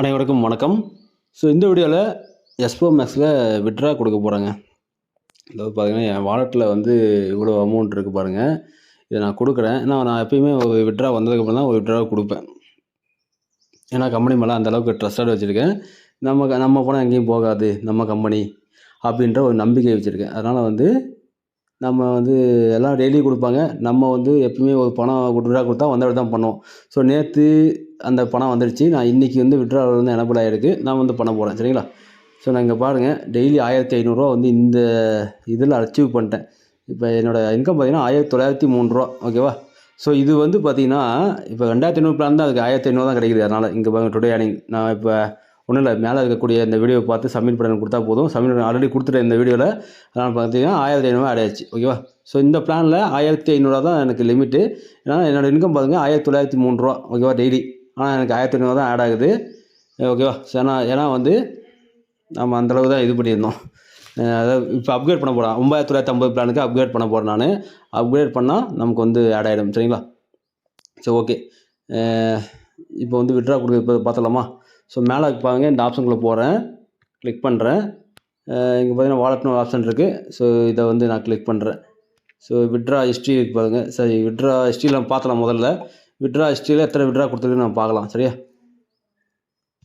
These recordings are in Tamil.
அனைவருக்கும் வணக்கம். ஸோ இந்த வீடியோவில் எஸ்போ மேக்ஸில் விட்ரா கொடுக்க போகிறேங்க அதாவது பார்த்தீங்கன்னா என் வாலெட்டில் வந்து இவ்வளோ அமௌண்ட் இருக்குது பாருங்கள் இதை நான் கொடுக்குறேன். ஏன்னா நான் எப்பயுமே ஒரு விட்ரா வந்ததுக்கப்புறம் தான் ஒரு விட்ரா கொடுப்பேன். ஏன்னா கம்பெனி மேலே அந்த அளவுக்கு வச்சுருக்கேன். நம்ம நம்ம பணம் எங்கேயும் போகாது. நம்ம கம்பெனி அப்படின்ற ஒரு நம்பிக்கை வச்சுருக்கேன். அதனால் வந்து நம்ம வந்து எல்லாம் டெய்லி கொடுப்பாங்க. நம்ம வந்து எப்பயுமே ஒரு பணம் விட்ரா கொடுத்தா வந்தவரை தான் பண்ணுவோம். ஸோ நேற்று அந்த பணம் வந்துடுச்சு நான் இன்றைக்கி வந்து விட்ராவில் வந்து எனப்பிள் ஆகிருக்கு நான் வந்து பண்ண போகிறேன் சரிங்களா? ஸோ நான் இங்கே பாருங்கள் டெய்லி ஆயிரத்தி ஐநூறுரூவா வந்து இந்த இதில் அச்சீவ் பண்ணிட்டேன். இப்போ என்னோடய இன்கம் பார்த்தீங்கன்னா ஆயிரத்தி தொள்ளாயிரத்தி மூணு ரூபா. ஓகேவா ஸோ இது வந்து பார்த்தீங்கன்னா இப்போ ரெண்டாயிரத்தி ஐநூறு பிளான் தான் அதுக்கு ஆயிரத்தி ஐநூறு தான் கிடைக்குது அதனால். இங்கே பாருங்க டுடே அனிங் நான் இப்போ ஒன்றும் இல்லை மேலே இருக்கக்கூடிய இந்த வீடியோவை பார்த்து சப்மிட் பண்ண கொடுத்தா போதும். சப்மிட் ஆல்ரெடி கொடுத்துட்டேன் இந்த வீடியோவில் அதனால் பார்த்தீங்கன்னா ஆயிரத்தி ஐநூறுவா ஆட் ஆயிடுச்சு. ஓகேவா ஸோ இந்த பிளானில் ஆயிரத்தி ஐநூறுரூவா தான் எனக்கு லிமிட்டு ஏன்னா என்னோடய இன்கம் பாருங்கள் ஆயிரத்தி தொள்ளாயிரத்தி மூணு ரூபா. ஓகேவா டெய்லி ஆனால் எனக்கு ஆயிரத்தி ஐநூறு தான் ஆட் ஆகுது. ஓகேவா ஏன்னா ஏன்னா வந்து நம்ம அந்தளவு தான் இது பண்ணியிருந்தோம். அதாவது இப்போ அப்கிரேட் பண்ண போகிறேன் ஒம்பதாயிரத்தி தொள்ளாயிரத்தி ஐம்பது பிளானுக்கு அப்கிரேட் பண்ண போகிறேன் நான். அப்கிரேட் பண்ணால் நமக்கு வந்து ஆட் ஆகிடும் சரிங்களா? ஸோ ஓகே இப்போ வந்து விட்ரா கொடுக்க இப்போ பார்த்தலாமா ஸோ மேலே பாருங்க இந்த ஆப்ஷனுக்குள்ளே போகிறேன் கிளிக் பண்ணுறேன் இங்கே பார்த்தீங்கன்னா வாலெட்னு ஒரு ஆப்ஷன் இருக்குது ஸோ இதை வந்து நான் கிளிக் பண்ணுறேன் ஸோ விட்ரா ஹிஸ்ட்ரி இருக்கு சரி விட்ரா ஹிஸ்ட்ரியில் பார்த்தலாம் முதல்ல. விட்ரா ஹிஸ்ட்ரியில் எத்தனை விட்ரா கொடுத்துருக்குன்னு நம்ம பார்க்கலாம் சரியா?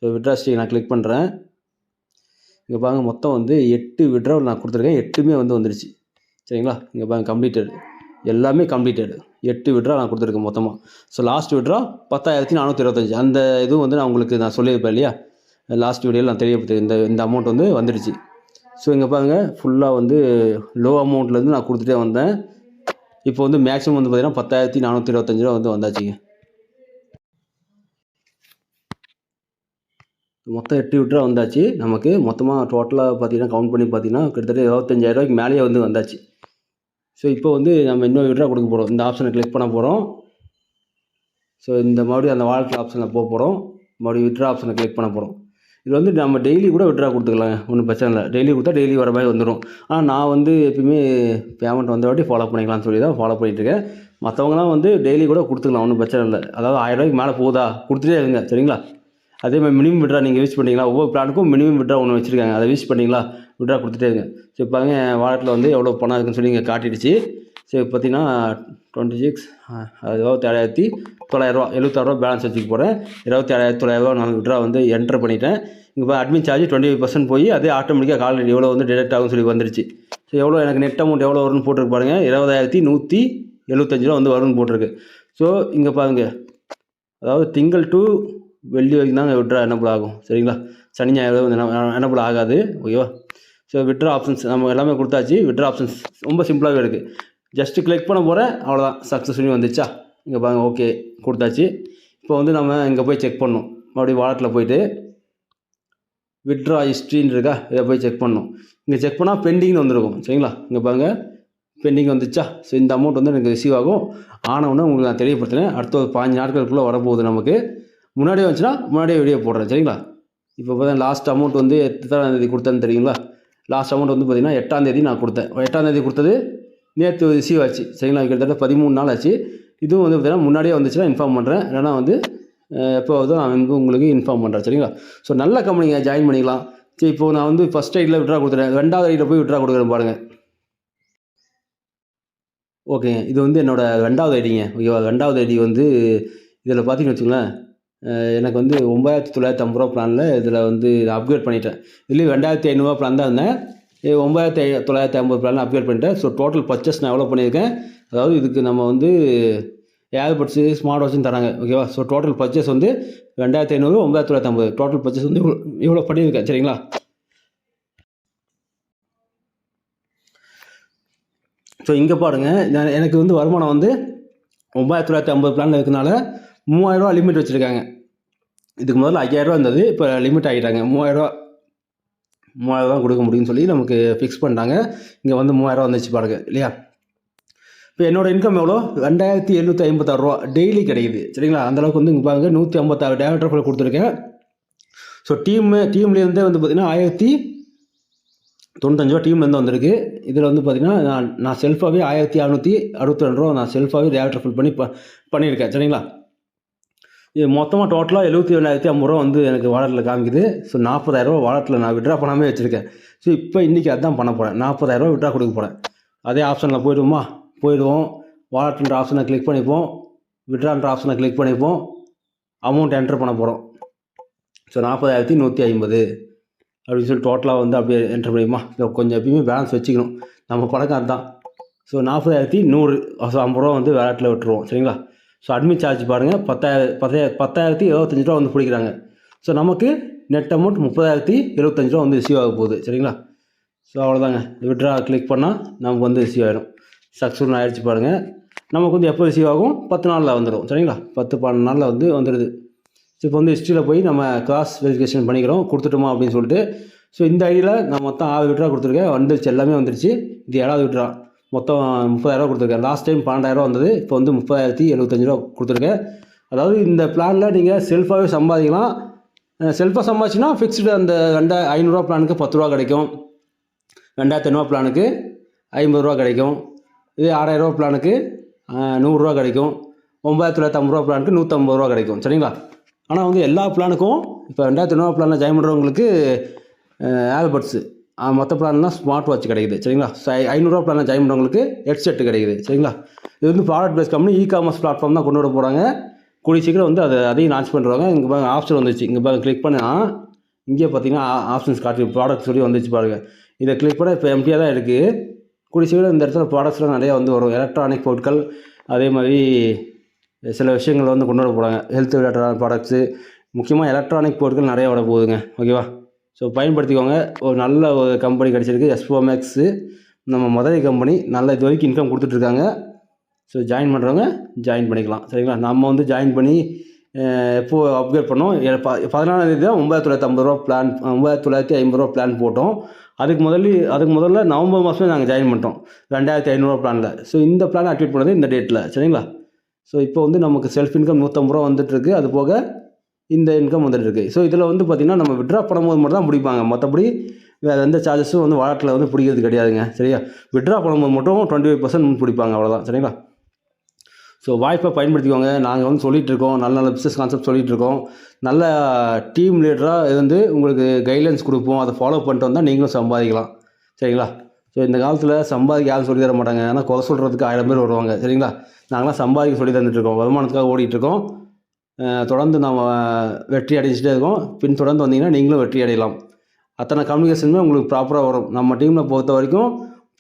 ஸோ விட்ரா ஹிஸ்ட்ரி நான் கிளிக் பண்ணுறேன் இங்கே பாருங்க மொத்தம் வந்து எட்டு விட்ரா நான் கொடுத்துருக்கேன். எட்டுமே வந்து வந்துருச்சு சரிங்களா? இங்கே பாருங்க கம்ப்ளீட்டட் எல்லாமே கம்ப்ளீட்டடு எட்டு விட்ரா நான் கொடுத்துருக்கேன் மொத்தமாக ஸோ லாஸ்ட் விட்ரா பத்தாயிரத்தி நானூற்றி இருபத்தஞ்சி. அந்த இதுவும் வந்து நான் உங்களுக்கு நான் சொல்லியிருப்பேன் இல்லையா? லாஸ்ட் வீடியோவில் நான் தெரியப்படுத்து இந்த இந்த அமௌண்ட் வந்து வந்துடுச்சு ஸோ இங்கே பாருங்கள் ஃபுல்லாக வந்து லோ அமௌண்ட்லேருந்து நான் கொடுத்துட்டே வந்தேன். இப்போ வந்து மேக்ஸிமம் வந்து பார்த்தீங்கன்னா பத்தாயிரத்தி நானூற்றி இருபத்தஞ்சி ரூபா வந்து வந்தாச்சுங்க. மொத்தம் எட்டு விட்ரா வந்தாச்சு. நமக்கு மொத்தமாக டோட்டலாக பார்த்தீங்கன்னா கவுண்ட் பண்ணி பார்த்தீங்கன்னா கிட்டத்தட்ட இருபத்தஞ்சாயிரம் ரூபாய்க்கு மேலேயே வந்து வந்தாச்சு. ஸோ இப்போ வந்து நம்ம இன்னொரு விட்ரா கொடுக்க போகிறோம் இந்த ஆப்ஷனை கிளிக் பண்ண போகிறோம் ஸோ இந்த மறுபடியும் அந்த வாலெட் ஆப்ஷனில் போக போகிறோம் மறுபடியும் விட்ரா ஆப்ஷனை கிளிக் பண்ண போகிறோம் இது வந்து நம்ம டெய்லி கூட விட்ரா கொடுத்துக்கலாங்க ஒன்றும் பிரச்சனை இல்லை. டெய்லி கொடுத்தா டெய்லி வர மாதிரி வந்துடும் ஆனால் நான் வந்து எப்பயுமே பேமெண்ட் வந்த வாட்டி ஃபாலோ பண்ணிக்கலாம்னு சொல்லி தான் ஃபாலோ பண்ணிகிட்ருக்கேன் மற்றவங்களாம் வந்து டெய்லி கூட கொடுத்துக்கலாம். ஒன்றும் பிரச்சனை இல்லை. அதாவது ஆயிரம் ரூபாய்க்கு மேலே போகுதா கொடுத்துட்டே இருங்க. சரிங்களா? அதே மாதிரி மினிமம் விட்ரா நீங்கள் யூஸ் பண்ணிங்களா ஒவ்வொரு பிளானுக்கும் மினிமம் விட்ரா ஒன்று வச்சுருக்காங்க. அதை யூஸ் பண்ணிங்களா? விட்ரா கொடுத்துட்டே இருங்க. ஸோ இப்போ என் வாலெட்டில் வந்து எவ்வளோ பணம் இருக்குன்னு சொல்லி இங்கே காட்டிடுச்சு. ஸோ பார்த்தீங்கன்னா டுவெண்ட்டி சிக்ஸ் இருபத்தி ஏழாயிரத்தி தொள்ளாயிரரூவா எழுபத்தாறுரூவா பேலன்ஸ் வச்சுக்க போகிறேன் இருபத்தி ஏழாயிரத்தி தொள்ளாயிரரூவா நான் விட்ரா வந்து என்டர் பண்ணிட்டேன். இங்கே இப்போ admin charge twenty five percent போய் அதே ஆட்டோமேட்டிக்காக கால் எவ்வளோ வந்து டிடெக்ட் ஆகும்னு சொல்லி வந்துருச்சு. ஸோ எவ்வளோ எனக்கு நெட் அமௌண்ட் எவ்வளோ வரும்னு போட்டிருக்கு பாருங்கள் இருபதாயிரத்தி நூற்றி எழுபத்தஞ்சு ரூபா வந்து வரும்னு போட்டிருக்கு. ஸோ இங்கே பாருங்க. அதாவது திங்கள் டு வெள்ளி வரைக்கும் தான் விட்ரா எனபிள் ஆகும். சரிங்களா? சனி ஞாயிறு வந்து எனபிள் ஆகாது. ஓகேவா? ஸோ விட்ரா ஆப்ஷன்ஸ் நம்ம எல்லாமே கொடுத்தாச்சு. விட்ரா ஆப்ஷன்ஸ் ரொம்ப சிம்பிளாகவே இருக்குது ஜஸ்ட்டு கிளிக் பண்ண போகிறேன் அவ்வளோதான் சக்ஸஸ்ஃபுல்லி வந்துச்சா இங்கே பாருங்க ஓகே கொடுத்தாச்சு. இப்போ வந்து நம்ம இங்கே போய் செக் பண்ணணும் மறுபடியும் வாலெட்டில் போயிட்டு விட்ரா ஹிஸ்ட்ரின்னு இருக்கா? இதை போய் செக் பண்ணணும் இங்கே செக் பண்ணால் பெண்டிங்னு வந்துருக்கும். சரிங்களா? இங்கே பாருங்கள் பெண்டிங் வந்துச்சா ஸோ இந்த அமௌண்ட் வந்து எனக்கு ரிசீவ் ஆகும். ஆனவுடனே உங்களுக்கு நான் தெரியப்படுத்தினேன் அடுத்த ஒரு பாஞ்சு நாட்களுக்குள்ளே வரப்போகுது நமக்கு. முன்னாடியே வந்துச்சுன்னா முன்னாடியே வீடியோ போடுறேன் சரிங்களா? இப்போ பார்த்தீங்கன்னா லாஸ்ட் அமௌண்ட் வந்து எத்தனாம் தேதி கொடுத்தேன்னு தெரியுங்களா? லாஸ்ட் அமௌண்ட் வந்து பார்த்தீங்கன்னா எட்டாம் தேதி நான் கொடுத்தேன். எட்டாம் தேதி கொடுத்தது நேற்று ரிசீவ் ஆச்சு சரிங்களா? கிட்டத்தட்ட பதிமூணு நாள் ஆச்சு. இதுவும் வந்து பார்த்திங்கன்னா முன்னாடியே வந்துச்சுன்னா இன்ஃபார்ம் பண்ணுறேன் இல்லைனா வந்து எப்போ வருதோ நான் வந்து உங்களுக்கு இன்ஃபார்ம் பண்ணுறேன் சரிங்களா? ஸோ நல்ல கம்பெனிங்க ஜாயின் பண்ணிக்கலாம். சரி இப்போ நான் வந்து ஃபஸ்ட் ஐடியில் விட்ரா கொடுத்துறேன் ரெண்டாவது ஐடியில் போய் விட்ரா கொடுக்குறேன் பாருங்கள் ஓகேங்க இது வந்து என்னோடய ரெண்டாவது ஐடிங்க ஓகேவா ரெண்டாவது ஐடி வந்து இதில் பார்த்தீங்கன்னு வச்சுங்களேன் எனக்கு வந்து ஒம்பதாயிரத்தி தொள்ளாயிரத்தி ஐம்பது ரூபா பிளானில் இதில் வந்து அப்கிரேட் பண்ணிட்டேன். இதுலேயும் ரெண்டாயிரத்தி ஐநூறுரூவா பிளான் தான் இருந்தேன். ஒம்பதாயிரத்தி ஐ- தொள்ளாயிரத்தி ஐம்பது பிளானில் அப்கிரேட் பண்ணிட்டேன். ஸோ டோட்டல் பர்ச்சேஸ் நான் எவ்வளோ பண்ணியிருக்கேன்? அதாவது இதுக்கு நம்ம வந்து ஏர்பட்ஸு ஸ்மார்ட் வாட்சும் தராங்க. ஓகேவா ஸோ டோட்டல் பர்ச்சேஸ் வந்து ரெண்டாயிரத்தி ஐநூறு ஒம்பதாயிரத்தி தொள்ளாயிரத்தி ஐம்பது. டோட்டல் பர்ச்சேஸ் வந்து இவ்வளோ இவ்வளோ பண்ணியிருக்கேன். சரிங்களா? ஸோ இங்கே பாருங்கள் நான் எனக்கு வந்து வருமானம் வந்து ஒம்பதாயிரத்தி தொள்ளாயிரத்தி ஐம்பது பிளானில் இருக்கனால மூவாயிரரூவா லிமிட் வச்சுருக்காங்க. இதுக்கு முதல்ல ஐயாயிரரூவா இருந்தது இப்போ லிமிட் ஆகிட்டாங்க. மூவாயிரரூவா மூவாயிரரூவா கொடுக்க முடியும்னு சொல்லி நமக்கு ஃபிக்ஸ் பண்ணிட்டாங்க. இங்கே வந்து மூவாயிரம் வந்துச்சு பாருங்க இல்லையா? இப்போ என்னோட இன்கம் எவ்வளோ? ரெண்டாயிரத்தி எழுநூற்றி ஐம்பத்தாறு ரூபா டெய்லி கிடைக்குது. சரிங்களா? அந்தளவுக்கு வந்து இங்கே பாருங்க நூற்றி ஐம்பத்தாறு டேரக்டர் ஃபுல் கொடுத்துருக்கேன். ஸோ டீமு டீம்லேருந்தே வந்து பார்த்திங்கன்னா ஆயிரத்தி தொண்ணூத்தஞ்சு ரூபா டீம்லேருந்து வந்திருக்கு. இதில் வந்து பார்த்திங்கன்னா நான் நான் செல்ஃபாகவே ஆயிரத்தி அறநூற்றி அறுபத்தி ரெண்டு ரூபா நான் செல்ஃபாகவே டேரக்டர் ஃபில் பண்ணி ப பண்ணியிருக்கேன். சரிங்களா? மொத்தமாக டோட்டலாக எழுபத்தி ஏழாயிரத்தி ஐம்பது ரூபா வந்து எனக்கு வாலெட்டில் காமிக்குது. ஸோ நாற்பதாயிரரூவா வாலெட்டில் நான் விட்ரா பண்ணாமே வச்சுருக்கேன். ஸோ இப்போ இன்றைக்கி அதான் பண்ண போகிறேன் நாற்பதாயிரரூவா விட்ரா கொடுக்க போகிறேன் அதே ஆப்ஷனில் போயிடுவோமா? போயிடுவோம். வாலெட்ன்ற ஆப்ஷனை கிளிக் பண்ணிப்போம். விட்ரான்ற ஆப்ஷனை கிளிக் பண்ணிப்போம். அமௌண்ட் என்டர் பண்ண போகிறோம் ஸோ நாற்பதாயிரத்தி நூற்றி ஐம்பது. அப்படின்னு சொல்லி டோட்டலாக வந்து அப்படியே என்டர் பண்ணியுமா ஸோ கொஞ்சம் எப்பயுமே பேலன்ஸ் வச்சுக்கணும். நம்ம பழக்கம் அதுதான். ஸோ நாற்பதாயிரத்தி நூறு. ஸோ ஐம்பது ரூபா வந்து வேலட்டில் விட்டுருவோம். சரிங்களா? ஸோ அட்மிட் சார்ஜ் பாருங்கள் பத்தாயிரம் பத்தாய பத்தாயிரத்தி இருபத்தஞ்சி ரூபா வந்து பிடிக்கிறாங்க. ஸோ நமக்கு நெட் அமௌண்ட் முப்பதாயிரத்தி எழுபத்தஞ்சு ரூபா வந்து ரிசீவ் ஆக போகுது. சரிங்களா? ஸோ அவ்வளோதாங்க விட்ரா கிளிக் பண்ணால் நமக்கு வந்து ரிசீவ் ஆகிடும் சக்ஸஸ்ஃபுல் ஆகிடுச்சு பாருங்கள் நமக்கு வந்து எப்போ ரிசீவ் ஆகும்? பத்து நாளில் வந்துடும் சரிங்களா? பத்து பன்னெண்டு நாளில் வந்து வந்துடுது ஸோ இப்போ வந்து ஹிஸ்ட்ரியில் போய் நம்ம கிராஸ் வெரிஃபிகேஷன் பண்ணிக்கிறோம். கொடுத்துட்டோமா அப்படின்னு சொல்லிட்டு. ஸோ இந்த ஐடியில் நான் மொத்தம் ஆறு விட்ரா கொடுத்துருக்கேன். வந்துருச்சு. எல்லாமே வந்துருச்சு. இது ஏழாவது விட்ரா மொத்தம் முப்பதாயிரரூவா கொடுத்துருக்கேன். லாஸ்ட் டைம் பன்னெண்டாயிரரூவா வந்தது. இப்போ வந்து முப்பதாயிரத்தி எழுபத்தஞ்சு ரூபா கொடுத்துருக்கேன். அதாவது இந்த பிளானில் நீங்கள் செல்ஃபாகவே சம்பாதிக்கலாம். செல்ஃபாக சம்பாதிச்சின்னா ஃபிக்ஸ்டு அந்த ரெண்டா ஐநூறுரூவா பிளானுக்கு பத்து ரூபா கிடைக்கும். ரெண்டாயிரத்தி ஐநூறுவா பிளானுக்கு ஐம்பது ரூபா கிடைக்கும். இதே ஆறாயிரரூவா பிளானுக்கு நூறுரூவா கிடைக்கும். ஒம்பதாயிரத்தி தொள்ளாயிரத்தி ஐம்பது ரூபா பிளானுக்கு நூற்றம்பது ரூபா கிடைக்கும். சரிங்களா? ஆனால் வந்து எல்லா பிளானுக்கும் இப்போ ரெண்டாயிரத்தி ஐநூறுவா பிளானில் ஜாயின் பண்ணுறவங்களுக்கு ஆல்பர்ட்ஸு மொத்த பிளான்னா ஸ்மார்ட் வாட்ச் கிடைக்குது. சரிங்களா? ஸோ ஐநூறுரூவா பிளானில் ஜாயின் பண்ணுறவங்களுக்கு ஹெட்செட் கிடைக்குது. சரிங்களா? இது வந்து product base company e commerce platform தான் கொண்டு வர போகிறாங்க கூடிய சீக்கிரம் வந்து அதை அதையும் லான்ச் பண்ணுறாங்க இங்கே பாருங்க ஆப்ஷன் வந்துச்சு இங்கே பாருங்க கிளிக் பண்ணால் இங்கே பார்த்தீங்கன்னா ஆப்ஷன்ஸ் காட்டி ப்ராடக்ட் சொல்லி வந்துச்சு பாருங்கள் இதை கிளிக் பண்ணால் இப்போ எம்டியாக தான் இருக்குது கூடிய சீக்கிரம் இந்த இடத்துல ப்ராடக்ட்ஸ்லாம் நிறையா வந்து வரும். எலக்ட்ரானிக் பொருட்கள் அதே மாதிரி சில விஷயங்கள் வந்து கொண்டு வர போகிறாங்க ஹெல்த் ரிலேட்டடான ப்ராடக்ட்ஸு முக்கியமாக எலக்ட்ரானிக் பொருட்கள் நிறையா வர போகுதுங்க ஓகேவா ஸோ பயன்படுத்திக்கோங்க. ஒரு நல்ல ஒரு கம்பெனி கிடச்சிருக்கு எஸ்போ மேக்ஸு நம்ம மதுரை கம்பெனி நல்ல இது வரைக்கும் இன்கம் கொடுத்துட்ருக்காங்க. ஸோ ஜாயின் பண்ணுறவங்க ஜாயின் பண்ணிக்கலாம். சரிங்களா? நம்ம வந்து ஜாயின் பண்ணி எப்போது அப்கிரேட் பண்ணோம். ப பதினாலாம் தேதி தான் ஒம்பதாயிரத்தி தொள்ளாயிரத்தி ஐம்பது ரூபா பிளான் ஒம்பதாயிரத்தி தொள்ளாயிரத்தி ஐம்பது ரூபா பிளான் போட்டோம். அதுக்கு முதல்ல அதுக்கு முதல்ல நவம்பர் மாதமே நாங்கள் ஜாயின் பண்ணிட்டோம். ரெண்டாயிரத்தி ஐநூறுரூவா பிளானில் ஸோ இந்த பிளான் ஆக்டிவேட் பண்ணது இந்த டேட்டில் சரிங்களா? ஸோ இப்போ வந்து நமக்கு செல்ஃப் இன்கம் நூற்றம்பது ரூபா வந்துட்டுருக்கு அது போக இந்த இன்கம் வந்துட்டுருக்கு ஸோ இதில் வந்து பார்த்திங்கன்னா நம்ம விட்ரா பண்ணும்போது மட்டும் தான் பிடிப்பாங்க. மற்றபடி வேறு எந்த சார்ஜஸும் வந்து வாலெட்டில் வந்து பிடிக்கிறது கிடையாதுங்க. சரியா? விட்ரா பண்ணும்போது மட்டும் டுவெண்ட்டி ஃபைவ் பர்சன்ட் பிடிப்பாங்க. அவ்வளோதான் சரிங்களா? ஸோ வாய்ப்பை பயன்படுத்திக்கோங்க. நாங்கள் வந்து சொல்லிகிட்டு இருக்கோம். நல்ல நல்ல பிஸ்னஸ் கான்செப்ட் சொல்லிகிட்டு இருக்கோம். நல்ல டீம் லீடராக இருந்து உங்களுக்கு கைட்லைன்ஸ் கொடுப்போம். அதை ஃபாலோ பண்ணிட்டு வந்தால் நீங்களும் சம்பாதிக்கலாம். சரிங்களா? ஸோ இந்த காலத்தில் சம்பாதிக்க யாரும் சொல்லி தர மாட்டாங்க. ஏன்னா குறை சொல்கிறதுக்கு ஆயிரம் பேர் வருவாங்க. சரிங்களா? நாங்களாம் சம்பாதிக்க சொல்லி தந்துட்டுருக்கோம் வருமானத்துக்காக ஓடிட்டுருக்கோம் தொடர்ந்து நம்ம வெற்றி அடைஞ்சிட்டே இருக்கோம். பின் தொடர்ந்து வந்தீங்கன்னா நீங்களும் வெற்றி அடையலாம். அத்தனை கம்யூனிகேஷனுமே உங்களுக்கு ப்ராப்பராக வரும். நம்ம டீமில் பொறுத்த வரைக்கும்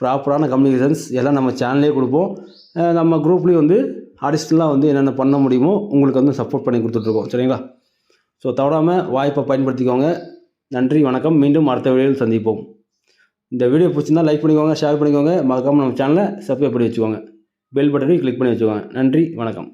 ப்ராப்பரான கம்யூனிகேஷன்ஸ் எல்லாம் நம்ம சேனல்லே கொடுப்போம். நம்ம குரூப்லேயும் வந்து அடிஷ்னலாக வந்து என்னென்ன பண்ண முடியுமோ உங்களுக்கு வந்து சப்போர்ட் பண்ணி கொடுத்துட்ருக்கோம். சரிங்களா? ஸோ தவறாமல் வாய்ப்பை பயன்படுத்திக்கோங்க. நன்றி வணக்கம். மீண்டும் அடுத்த வீடியோவில் சந்திப்போம். இந்த வீடியோ பிடிச்சிருந்தா லைக் பண்ணிக்கோங்க ஷேர் பண்ணிக்கோங்க. மறக்காமல் நம்ம சேனலை சப்ஸ்கிரைப் பண்ணி வச்சுக்கோங்க. பெல் பட்டனையும் கிளிக் பண்ணி வச்சுக்கோங்க. நன்றி வணக்கம்.